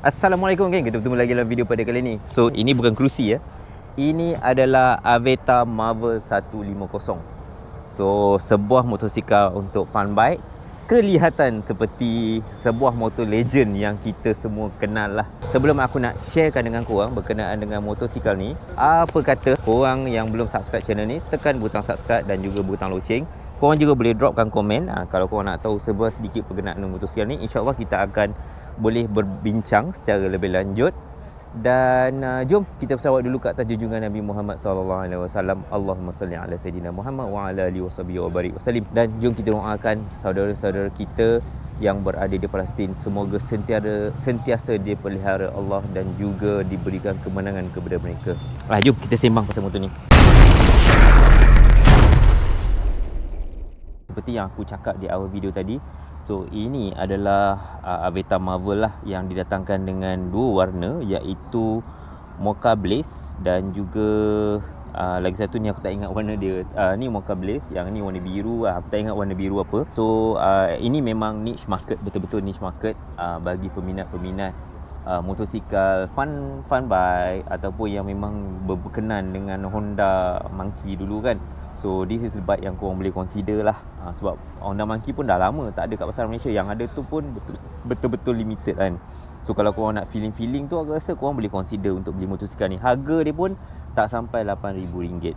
Assalamualaikum geng, kita bertemu lagi dalam video pada kali ni So ini bukan kerusi ya Ini adalah Aveta Marvel 150 So sebuah motosikal untuk fun bike kelihatan seperti sebuah motor legend yang kita semua kenal lah. Sebelum aku nak sharekan dengan korang berkenaan dengan motosikal ni, apa kata korang yang belum subscribe channel ni, tekan butang subscribe dan juga butang loceng. Korang juga boleh dropkan komen ha, kalau korang nak tahu sebuah sedikit berkenaan dengan motosikal ni. InsyaAllah kita akan boleh berbincang secara lebih lanjut dan uh, jom kita bersawak dulu kat atas junjungan Nabi Muhammad sallallahu alaihi wasallam. Allahumma salli ala sayidina Muhammad wa ala alihi washabihi wa barik wasallim. Dan jom kita doakan saudara-saudara kita yang berada di Palestin semoga sentiasa sentiasa dipelihara Allah dan juga diberikan kemenangan kepada mereka. Ah jom kita sembang pasal motor ni. Seperti yang aku cakap di awal video tadi, So ini adalah uh, Aveta Marvel lah yang didatangkan dengan dua warna iaitu Mocha Blaze dan juga uh, lagi satu ni aku tak ingat warna dia. Uh, ni Mocha Blaze, yang ni warna biru lah. Aku tak ingat warna biru apa. So uh, ini memang niche market, betul-betul niche market uh, bagi peminat-peminat uh, motosikal fun fun bike ataupun yang memang berkenan dengan Honda Monkey dulu kan. So this is the bike yang korang boleh consider lah. Ha, Sebab Honda Monkey pun dah lama tak ada kat pasaran Malaysia. Yang ada tu pun betul-betul limited kan. So kalau korang nak feeling-feeling tu aku rasa korang boleh consider untuk beli motosikal ni. Harga dia pun tak sampai RM8,000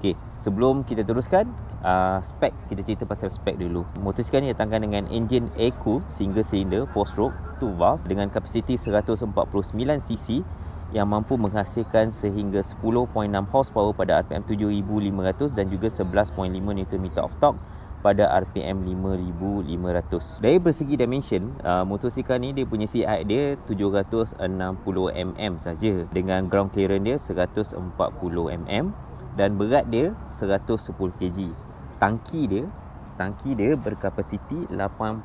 Okay, sebelum kita teruskan uh, Spek, kita cerita pasal spek dulu. Motosikal ni datangkan dengan engine air-cooled Single cylinder, 4-stroke, 2 valve Dengan kapasiti 149cc yang mampu menghasilkan sehingga 10.6 horsepower pada RPM 7500 dan juga 11.5 Nm of torque pada RPM 5500. Dari bersegi dimension, uh, motosikal ni dia punya height dia 760 mm saja dengan ground clearance dia 140 mm dan berat dia 110 kg. Tangki dia tangki dia berkapasiti 8.2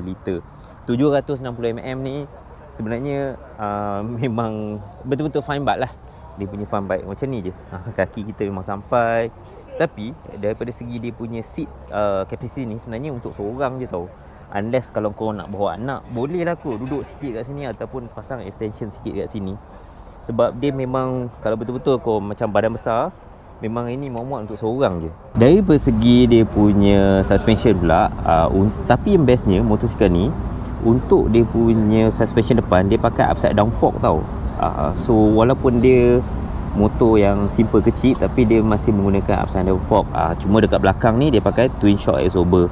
liter. 760 mm ni sebenarnya uh, memang betul-betul fine bike lah. Dia punya fun bike macam ni je. Uh, kaki kita memang sampai. Tapi daripada segi dia punya seat uh, capacity ni sebenarnya untuk seorang je tau. Unless kalau kau nak bawa anak boleh lah aku duduk sikit kat sini ataupun pasang extension sikit kat sini. Sebab dia memang kalau betul-betul kau macam badan besar memang ini muat-muat untuk seorang je. Dari persegi dia punya suspension pula uh, un- tapi yang bestnya motosikal ni untuk dia punya suspension depan dia pakai upside down fork tau. Uh, so walaupun dia motor yang simple kecil tapi dia masih menggunakan upside down fork. Uh, cuma dekat belakang ni dia pakai twin shock absorber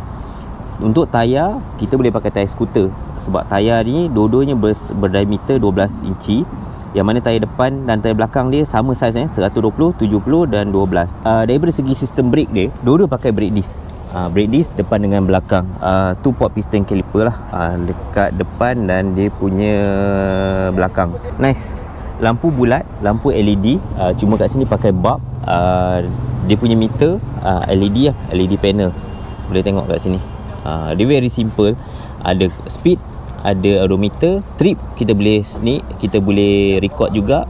untuk tayar kita boleh pakai tayar skuter. Sebab tayar ni dua-duanya ber- berdiameter 12 inci yang mana tayar depan dan tayar belakang dia sama saiz eh 120, 70 dan 12 uh, daripada segi sistem brake dia dua-dua pakai brake disc uh, brake disc depan dengan belakang. Uh, two port piston caliper lah. Uh, dekat depan dan dia punya belakang. Nice. Lampu bulat lampu LED uh, cuma kat sini pakai bulb. Uh, dia punya meter uh, LED lah LED panel. Boleh tengok kat sini. Uh, dia very simple. Ada speed ada odometer trip. Kita boleh sneak kita boleh record juga.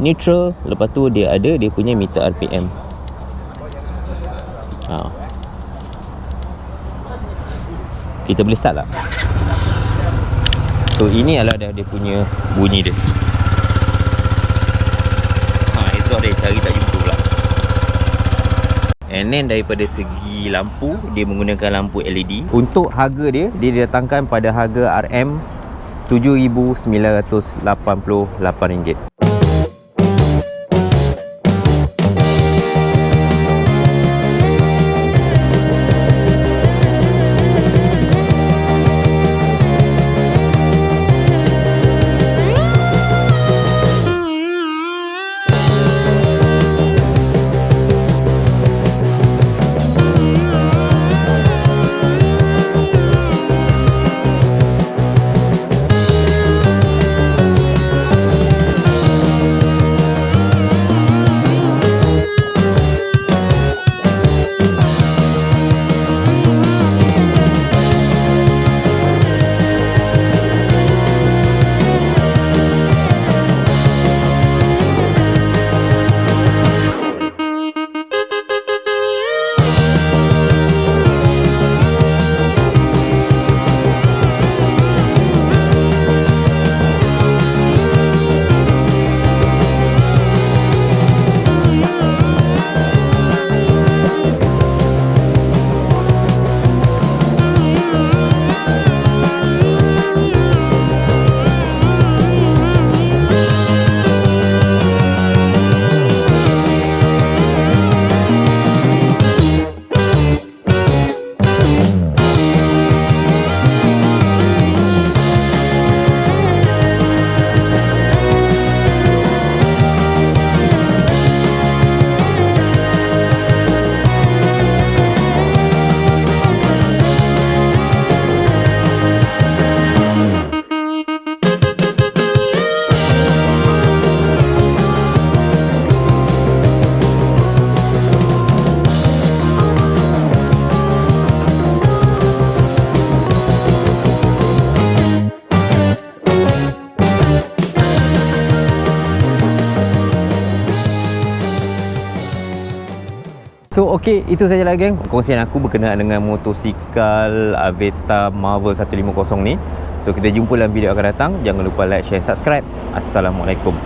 Neutral. Lepas tu dia ada dia punya meter RPM kita boleh start tak? So ini adalah dia, dia punya bunyi dia. Ha exhaust dia cari tak jumpa pula. And then daripada segi lampu Dia menggunakan lampu LED Untuk harga dia Dia didatangkan pada harga RM RM7,988 So okey itu sajalah geng. Kongsian aku berkenaan dengan motosikal Aveta Marvel 150 ni. So kita jumpa dalam video akan datang. Jangan lupa like, share, subscribe. Assalamualaikum